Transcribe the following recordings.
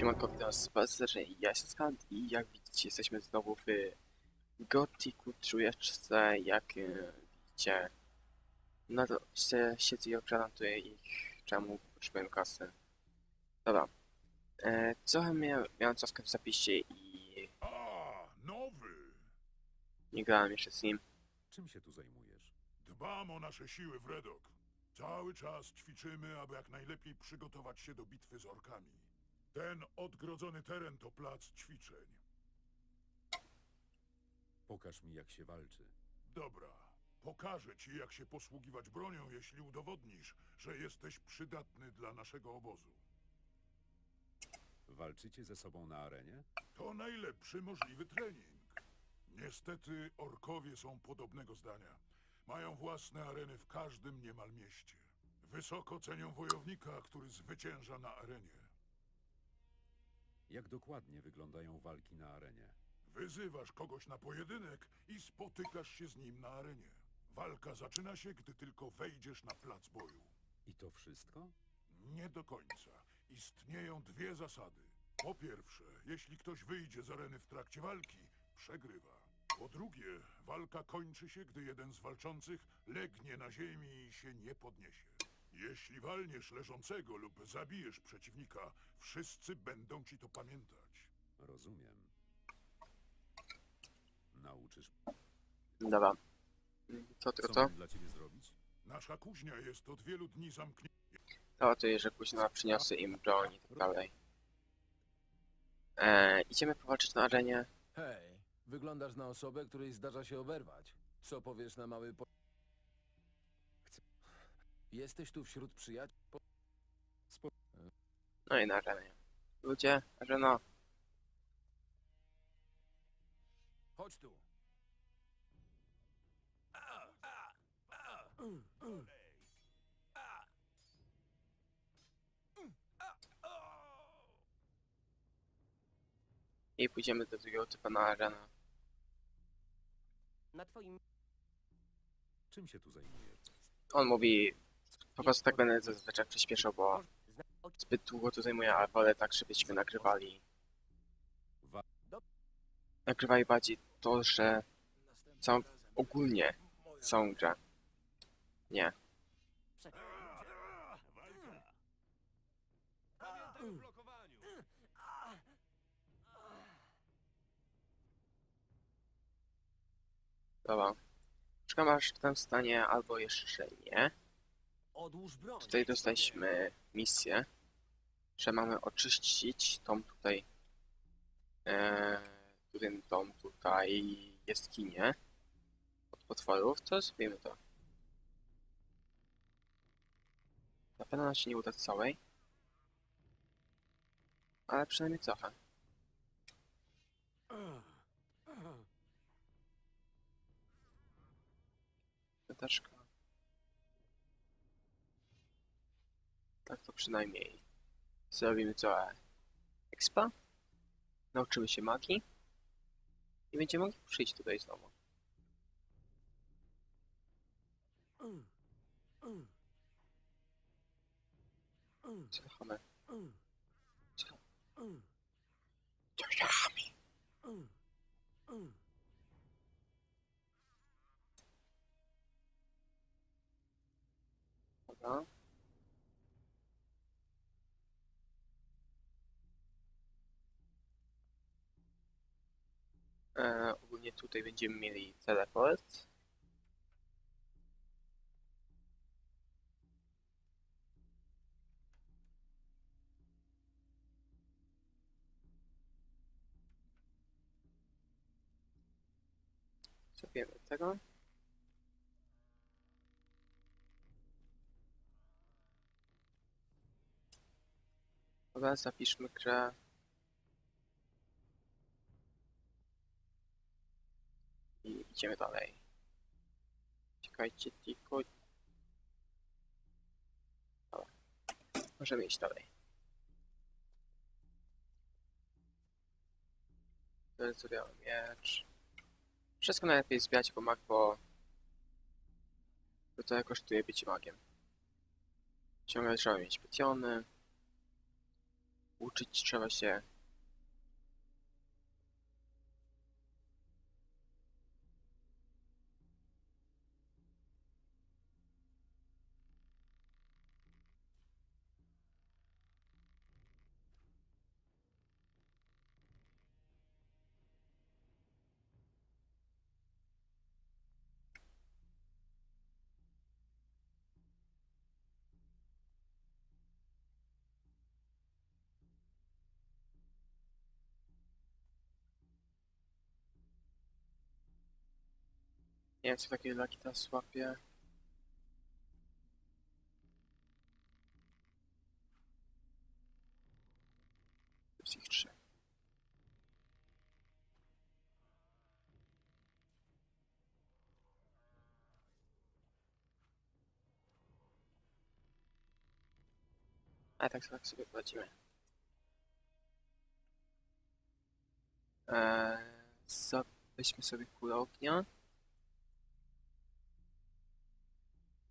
Siemanko, witam z Bazerze i ja jestem Skand i jak widzicie jesteśmy znowu w Gothicu trójeczce, jak e, widzicie no to się, siedzę i okradam tutaj ich, czemu potrzebuję kasy. Dobra, e, trochę mia miałem cofkę w zapisie i A, nowy! nie grałem jeszcze z nim. Czym się tu zajmujesz? Dbam o nasze siły w Redok. Cały czas ćwiczymy, aby jak najlepiej przygotować się do bitwy z orkami. Ten odgrodzony teren to plac ćwiczeń. Pokaż mi, jak się walczy. Dobra, pokażę ci, jak się posługiwać bronią, jeśli udowodnisz, że jesteś przydatny dla naszego obozu. Walczycie ze sobą na arenie? To najlepszy możliwy trening. Niestety orkowie są podobnego zdania. Mają własne areny w każdym niemal mieście. Wysoko cenią wojownika, który zwycięża na arenie. Jak dokładnie wyglądają walki na arenie? Wyzywasz kogoś na pojedynek i spotykasz się z nim na arenie. Walka zaczyna się, gdy tylko wejdziesz na plac boju. I to wszystko? Nie do końca. Istnieją dwie zasady. Po pierwsze, jeśli ktoś wyjdzie z areny w trakcie walki, przegrywa. Po drugie, walka kończy się, gdy jeden z walczących legnie na ziemi i się nie podniesie. Jeśli walniesz leżącego lub zabijesz przeciwnika, wszyscy będą ci to pamiętać. Rozumiem. Nauczysz. Dobra, co tylko Co to? mam dla ciebie zrobić? Nasza kuźnia jest od wielu dni zamknięta. To to że później przyniosę im broń i tak dalej. E, idziemy powalczyć na arenie. Hej, wyglądasz na osobę, której zdarza się oberwać. Co powiesz na mały po... Jesteś tu wśród przyjaciół? Po... Spo... No i na arenie. Ludzie, arena. Chodź tu. I pójdziemy do drugiego typa na arenę. Na twoim Czym się tu zajmujesz? On mówi, po prostu tak będę zazwyczaj przyspieszał, bo zbyt długo to zajmuje, ale wolę tak, żebyśmy nagrywali. Wa... Nagrywali bardziej to, że całą, ogólnie całą grę. Nie. Dobra. Czekam aż tam stanie, albo jeszcze nie. Tutaj dostaliśmy misję, że mamy oczyścić tą tutaj, e, ten dom tutaj jaskinię od potworów, to zrobimy to. Na pewno nam się nie uda całej, ale przynajmniej trochę. Piąteczka. Tak to przynajmniej zrobimy trochę expa. Nauczymy się magii. I będziemy mogli przyjść tutaj znowu. Słuchamy. Co? Ciążami. Dobra. E, ogólnie tutaj będziemy mieli teleport. Zrobimy tego. Dobra, zapiszmy grę. Idziemy dalej. Czekajcie tylko. Dobra. Możemy iść dalej. Zbiały miecz. Wszystko najlepiej zbierać jako mag, bo bo to kosztuje być magiem. Ciągle trzeba mieć pytiony. uczyć trzeba się Nie wiem, co takie laki teraz łapie. Jest ich trzy. A tak, tak sobie płacimy. Eee, sobie kulę ognia.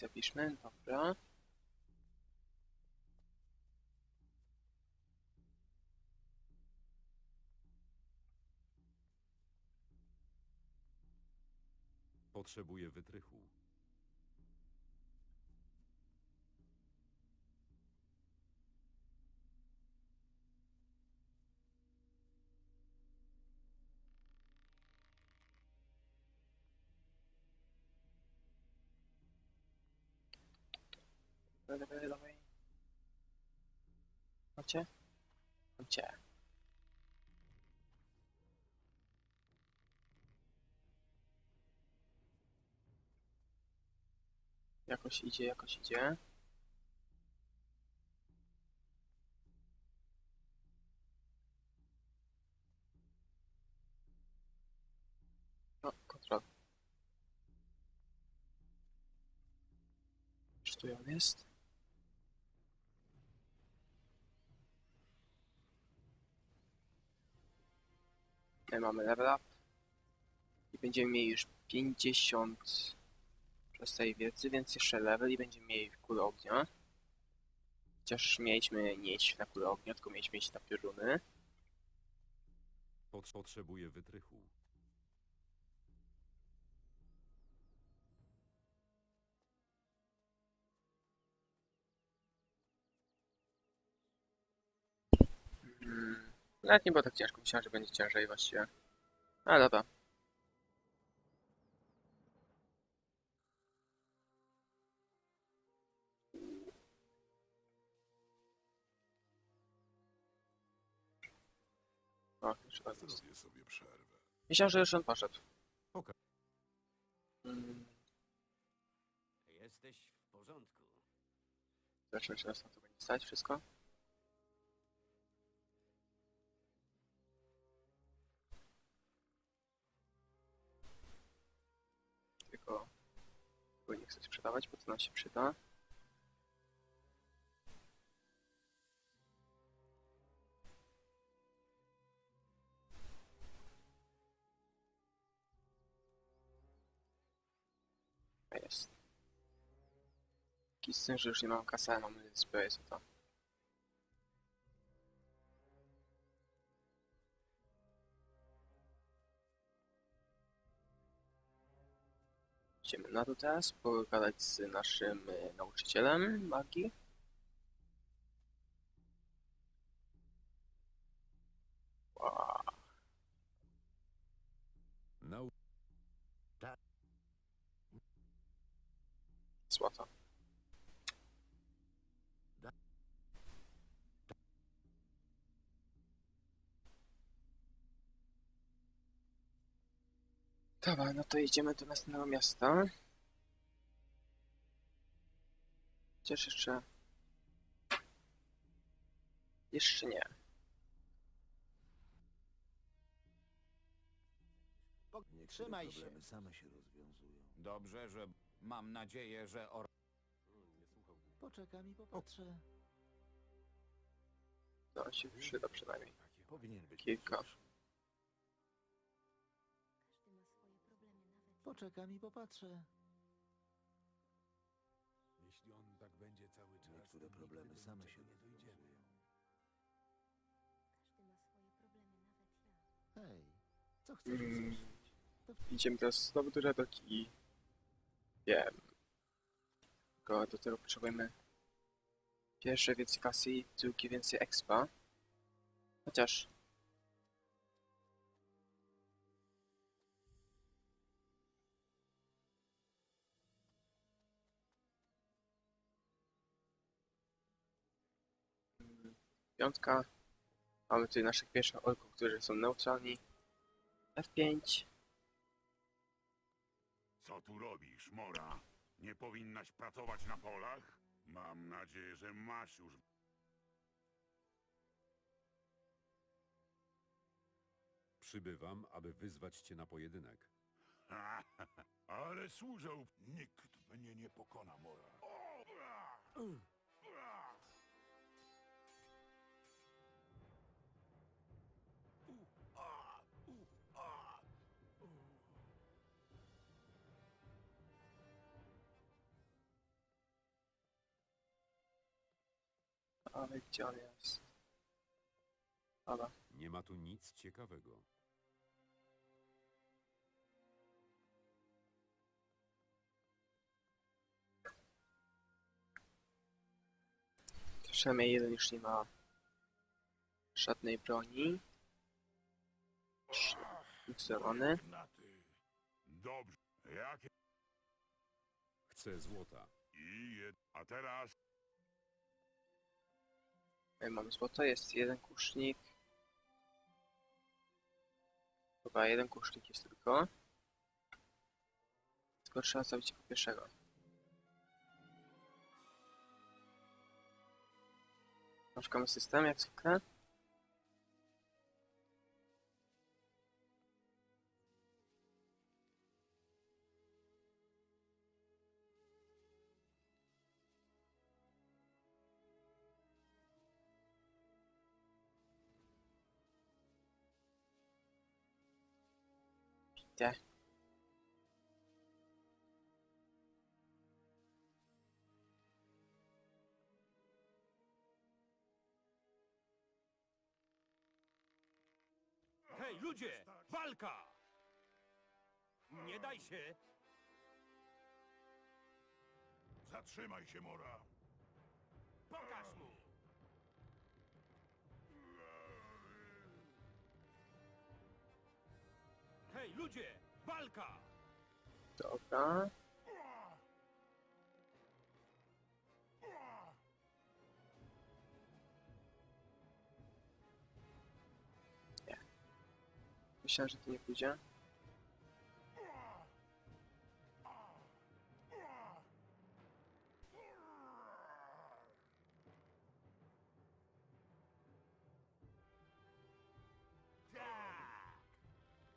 Zapiszmy, dobra. Potrzebuję wytrychu. Dawaj, dawaj. Macie? Macie. Jakoś idzie, jakoś idzie. No, kontrol. Czy tu on jest? Tutaj mamy level up. I będziemy mieli już 50 przez tej wiedzy, więc jeszcze level i będziemy mieli kulę ognia. Chociaż mieliśmy nie iść na kulę ognia, tylko mieliśmy iść na pioruny. Pot- Potrzebuję wytrychu. Nawet nie było tak ciężko, myślałem, że będzie ciężej właściwie. Ale dobra. O, jeszcze raz. Zrobię sobie przerwę. Myślałem, że już on poszedł. Okej. Mm, Jesteś w porządku. Zobaczymy, czy nas na to będzie stać wszystko. Sprzedawać, bo to nam się przyda. Jest. Syn, że już nie mam ale mamy zbroję za to. Idziemy na to teraz, pogadać z naszym e, nauczycielem magii. Wow, Nau Dobra, no to idziemy do następnego miasta. Chociaż jeszcze... Jeszcze nie. Trzymaj się. same się rozwiązują. Dobrze, że mam nadzieję, że or... Poczekam i popatrzę. To się przyda przynajmniej. Powinien być. Kilka. przecież. Poczekam i popatrzę. Jeśli on tak będzie cały czas, Niektóre to problemy nigdy same się nie dojdziemy. Każdy ma swoje problemy, nawet ja. Hej, co chcesz mm. Idziemy teraz znowu do Radok i... Wiem. Tylko do tego potrzebujemy... Pierwsze więcej kasy, drugie więcej expa. Chociaż... Piątka. Mamy tutaj naszych pierwszych orków, którzy są neutralni. F5. Co tu robisz, Mora? Nie powinnaś pracować na polach? Mam nadzieję, że masz już... Przybywam, aby wyzwać cię na pojedynek. Ale służę... Nikt mnie nie pokona, Mora. Ale gdzie on jest? Dobra. Nie ma tu nic ciekawego. Przynajmniej jeden już nie ma żadnej broni. Gnaty. Dobrze. Jakie... Chcę złota. I jed... A teraz... Mamy złoto, jest jeden kusznik. Chyba jeden kusznik jest tylko. Tylko trzeba zrobić jako pierwszego. Szukamy system jak zwykle. Idę. Hej, ludzie! Walka! Nie daj się! Zatrzymaj się, Mora. Pokaż mu! Hej, ludzie! Walka! Dobra. Nie. Myślałem, że to nie pójdzie.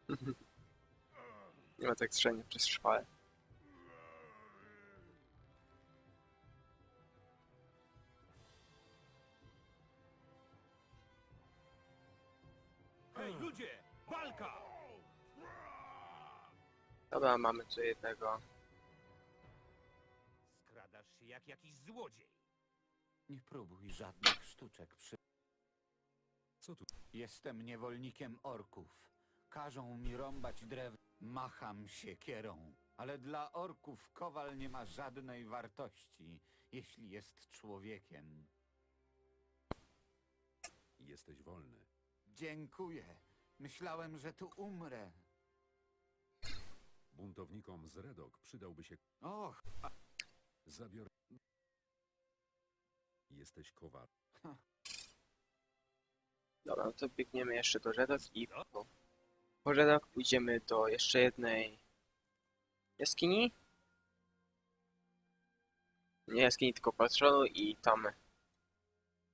Nie ma tak strzelania przez szpalę. Hej, ludzie! Walka! Dobra, mamy tu jednego. Skradasz się jak jakiś złodziej. Nie próbuj żadnych sztuczek przy... Co tu? Jestem niewolnikiem orków. Każą mi rąbać drew... Macham siekierą. Ale dla orków kowal nie ma żadnej wartości, jeśli jest człowiekiem. Jesteś wolny. Dziękuję. Myślałem, że tu umrę. Buntownikom z Redok przydałby się... Och, Zabiorę... Jesteś kowal. Dobra, no to biegniemy jeszcze do Redok i po, po Redok pójdziemy do jeszcze jednej jaskini. Nie jaskini, tylko patrolu i tam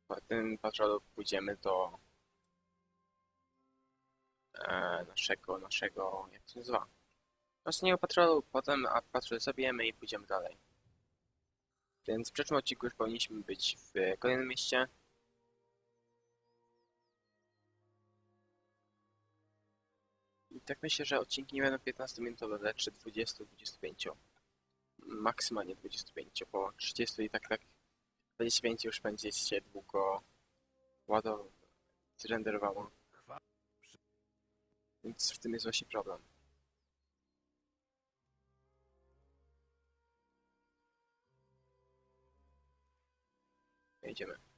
po tym patrolu pójdziemy do e, naszego, naszego, jak to się nazywa? Ostatniego patrolu, potem a patrol zabijemy i pójdziemy dalej. Więc w przyszłym odcinku już powinniśmy być w kolejnym mieście. Tak myślę, że odcinki nie będą 15-minutowe, lecz 20-25. Maksymalnie 25, bo 30 i tak tak 25 już będzie się długo ładowało, zrenderowało. Więc w tym jest właśnie problem. Jedziemy.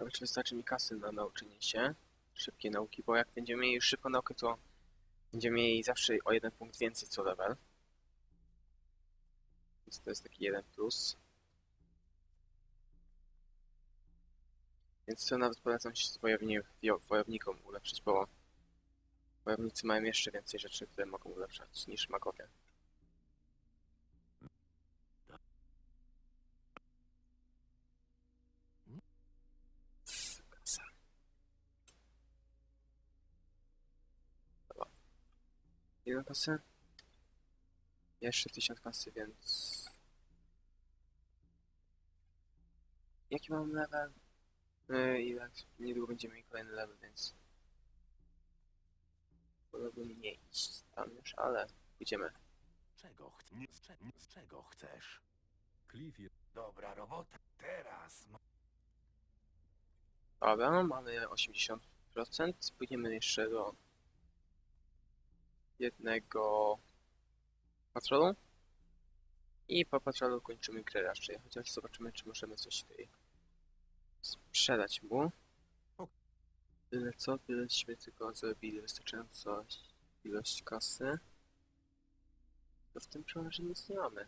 Ciekawe, czy wystarczy mi kasy na nauczenie się szybkiej nauki, bo jak będziemy mieli już szybką naukę, to będziemy mieli zawsze o jeden punkt więcej co level. Więc to jest taki jeden plus. Więc to nawet polecam się wojowni, wojownikom ulepszyć, bo wojownicy mają jeszcze więcej rzeczy, które mogą ulepszać niż magowie. Ile kasy? Jeszcze 1000 kasy, więc... Jaki mam level? Yy, i tak niedługo będziemy mieli kolejny level, więc wolałbym nie iść tam już, ale pójdziemy. Czego chcesz? Z czego chcesz? Cliff jest Dobra robota. Teraz. ma- Dobra, mamy 80%. Pójdziemy jeszcze do jednego patrolu. I po patrolu kończymy grę raczej, chociaż zobaczymy, czy możemy coś tutaj sprzedać mu. Tyle co, byleśmy tylko zrobili wystarczająco ilość kasy. To w tym przełożeniu nic nie mamy.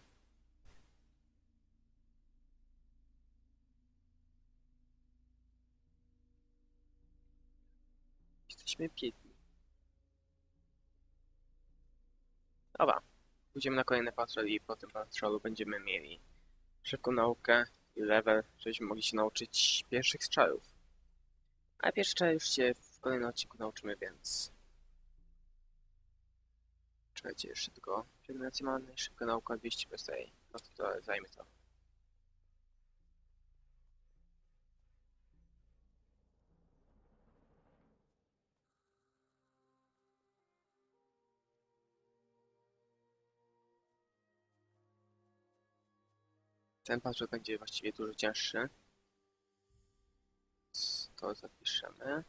Jesteśmy biedni. Dobra, pójdziemy na kolejny patrol i po tym patrolu będziemy mieli szybką naukę i level, żebyśmy mogli się nauczyć pierwszych strzałów. A pierwsze strzały już się w kolejnym odcinku nauczymy, więc... Czekajcie, jeszcze tylko pielęgnację mamy, szybka nauka 200 PSA. No to, to zajmie to. Ten patrol będzie właściwie dużo cięższy. To zapiszemy.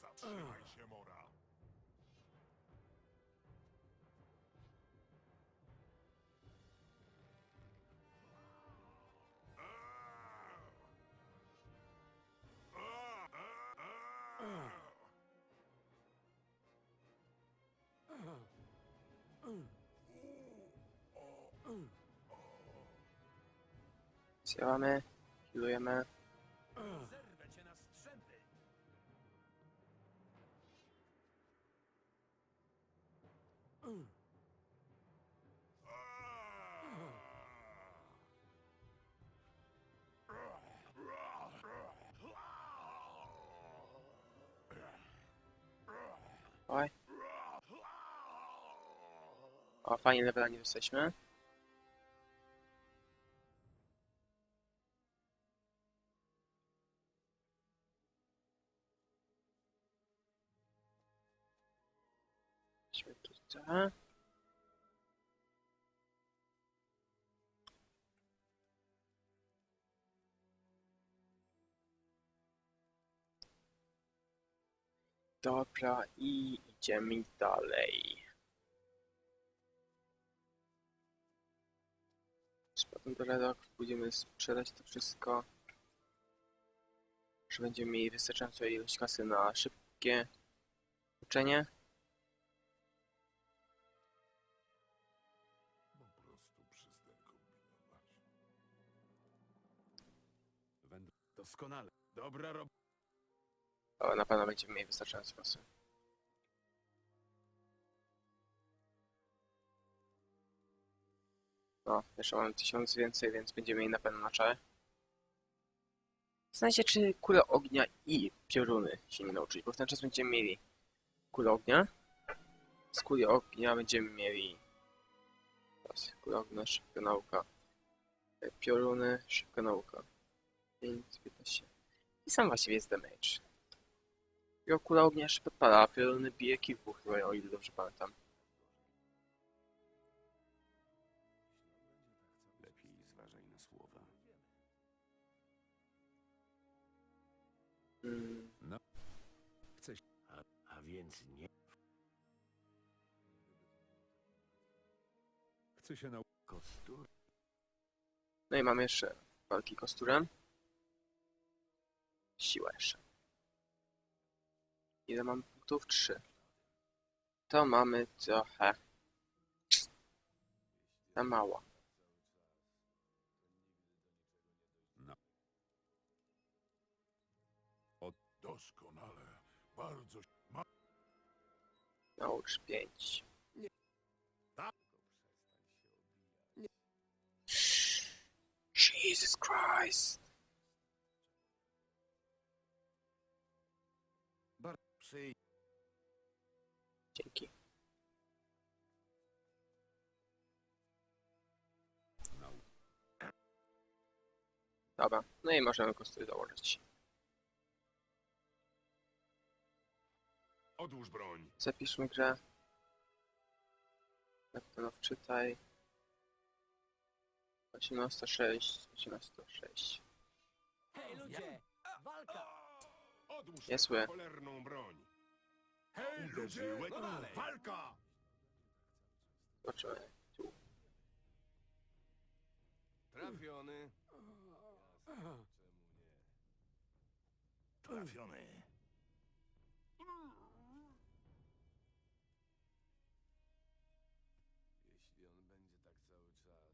Zatrzymaj się, Mora! Zjałamy, healujemy. Oj. O, fajnie levela nie jesteśmy. Weźmy tutaj. Dobra, i idziemy dalej. Potem do Redok będziemy sprzedać to wszystko. Że będziemy mieli wystarczającą ilość kasy na szybkie uczenie. Doskonale. Dobra robota. Ale na pewno będziemy mieli wystarczająco kasy. No, jeszcze mamy tysiąc więcej, więc będziemy mieli na pewno na czele. Znajcie, czy kule ognia i pioruny się nie nauczyć, bo w ten czas będziemy mieli kulę ognia. Z kuli ognia będziemy mieli teraz kula ognia, szybka nauka. E, Pioruny, szybka nauka. 5, 15. I sam właściwie jest damage. Jego kula ognia jeszcze podpala, a fiolny bije kilku chyba, o ile dobrze pamiętam. Lepiej zważaj na słowa. Mm, Chcę się... A, a więc nie Chcę się nau... kostur. No i mamy jeszcze walki kosturem. Siła jeszcze. Ile mam punktów? 3. To mamy trochę za mało. Doskonale. Bardzo. Ma... Naucz 5. Jesus Christ. Przyj... Dzięki. Dobra, no i możemy kostury dołożyć. Odłóż broń. Zapiszmy grę. Jak to no wczytaj. 1806, 1806. Hej ludzie! Walka! Odłóż Niesły. tę cholerną broń. Hej Uderzyłeś? No dalej! Walka! Zobaczymy. Tu. Trafiony. Trafiony. Jeśli on będzie tak cały czas,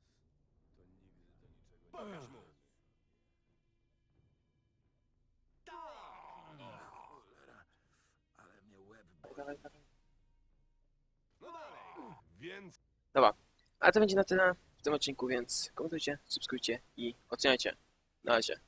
to nigdy do niczego nie Pokaż mu. Więc Ale to będzie na tyle w tym odcinku, więc komentujcie, subskrybujcie i oceniajcie. Na razie.